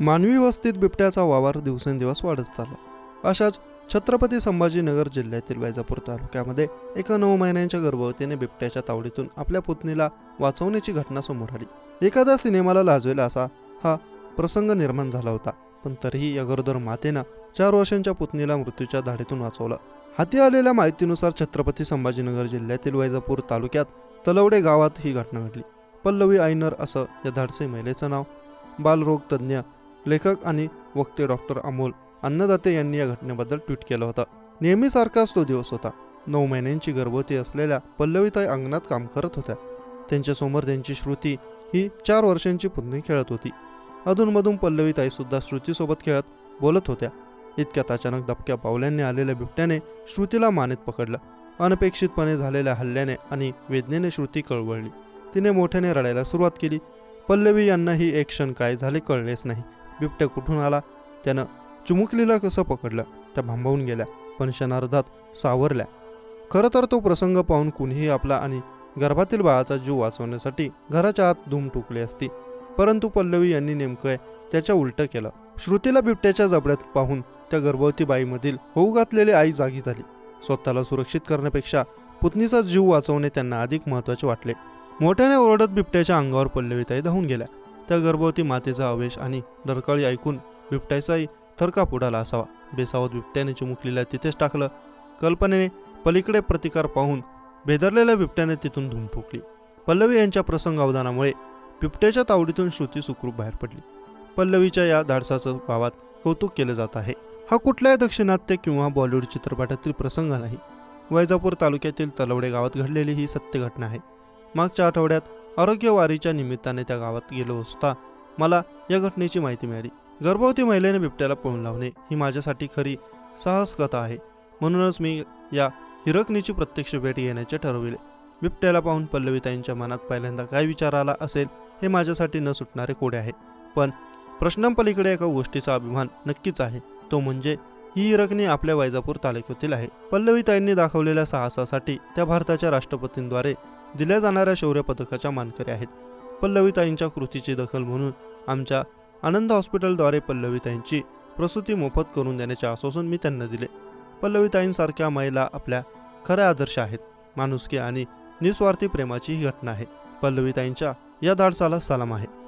मानवी वस्तीत बिबट्याचा वावर दिवसेंदिवस वाढत चालला. अशाच छत्रपती संभाजीनगर जिल्ह्यातील वैजापूर तालुक्यामध्ये एका नऊ महिन्यांच्या गर्भवतीने बिबट्याच्या तावडीतून आपल्या पुतणीला वाचवण्याची घटना समोर आली. एखाद्या सिनेमाला लाजवेल असा हा प्रसंग निर्माण झाला होता पण तरीही या गरोदर मातेनं चार वर्षांच्या पुतणीला मृत्यूच्या धाडीतून वाचवलं. हाती आलेल्या माहितीनुसार छत्रपती संभाजीनगर जिल्ह्यातील वैजापूर तालुक्यात तलवडे गावात ही घटना घडली. पल्लवी आयनर असं या धाडसी महिलेचं नाव बालरोग तज्ज्ञ लेखक आणि वक्ते डॉक्टर अमोल अन्नदाते यांनी या घटनेबद्दल ट्विट केलं होतं. नेहमीसारखाच तो दिवस होता. नऊ महिन्यांची गर्भवती असलेल्या पल्लवीताई अंगणात काम करत होत्या. त्यांच्यासमोर त्यांची श्रुती ही चार वर्षांची पुतणी खेळत होती. अधूनमधून पल्लवीताई सुद्धा श्रुतीसोबत खेळत बोलत होत्या. इतक्यात अचानक दबक्या पावल्यांनी आलेल्या बिबट्याने श्रुतीला मानेत पकडलं. अनपेक्षितपणे झालेल्या हल्ल्याने आणि वेदनेने श्रुती कळवळली. तिने मोठ्याने रडायला सुरुवात केली. पल्लवी यांनाही एक क्षण काय झाले कळलेच नाही. बिबट्या कुठून आला? त्यानं चुमुकलीला कसं पकडलं? त्या भांबवून गेल्या पण क्षणार्धात सावरल्या. खरं तर तो प्रसंग पाहून कुणीही आपला आणि गर्भातील बाळाचा जीव वाचवण्यासाठी घराच्या आत धूम टुकली असती. परंतु पल्लवी यांनी नेमकं त्याच्या उलटं केलं. श्रुतीला बिबट्याच्या जबड्यात पाहून त्या गर्भवती बाईमधील होऊ घातलेली आई जागी झाली. स्वतःला सुरक्षित करण्यापेक्षा पुतणीचा जीव वाचवणे त्यांना अधिक महत्त्वाचे वाटले. मोठ्याने ओरडत बिबट्याच्या अंगावर पल्लवीताई धावून गेल्या. त्या गर्भवती मातेचा आवेश आणि डरकाळी ऐकून बिबट्याचाही थरकाप उडाला असावा. बेसावत बिबट्याने चिमुकलीला तिथेच टाकलं. कल्पनेने पलीकडे प्रतिकार पाहून बेदरलेल्या बिबट्याने तिथून धूम ठोकली पल्लवी यांच्या प्रसंग अवधानामुळे बिबट्याच्या तावडीतून श्रुती सुखरूप बाहेर पडली. पल्लवीच्या या धाडसाचं गावात कौतुक केलं जात आहे. हा कुठल्याही दक्षिणात्य किंवा बॉलिवूड चित्रपटातील प्रसंग नाही. वैजापूर तालुक्यातील तलवडे गावात घडलेली ही सत्य घटना आहे. मागच्या आठवड्यात आरोग्यवारीच्या निमित्ताने त्या गावात गेलो असता मला या घटनेची माहिती मिळाली. गर्भवती महिलेने बिबट्याला पळून लावणे ही माझ्यासाठी खरी साहस कथा आहे. म्हणूनच मी या हिरकणीची प्रत्यक्ष भेट घेण्याचे ठरविले. बिबट्याला पाहून पल्लवीताईंच्या मनात पहिल्यांदा काय विचार आला असेल हे माझ्यासाठी न सुटणारे कोडे आहे. पण प्रश्नांपलीकडे एका गोष्टीचा अभिमान नक्कीच आहे. तो म्हणजे ही हिरकणी आपल्या वैजापूर तालुक्यातील आहे. पल्लवीताईंनी दाखवलेल्या साहसासाठी त्या भारताच्या राष्ट्रपतींद्वारे दिल्या जाणाऱ्या शौर्य पदकाच्या मानकरी आहेत. पल्लवीताईंच्या कृतीची दखल म्हणून आमच्या आनंद हॉस्पिटलद्वारे पल्लवीताईंची प्रसूती मोफत करून देण्याचे आश्वासन मी त्यांना दिले. पल्लवीताईंसारख्या महिला आपल्या खऱ्या आदर्श आहेत. माणुसकी आणि निस्वार्थी प्रेमाची ही घटना आहे. पल्लवीताईंच्या या धाडसाला सलाम आहे.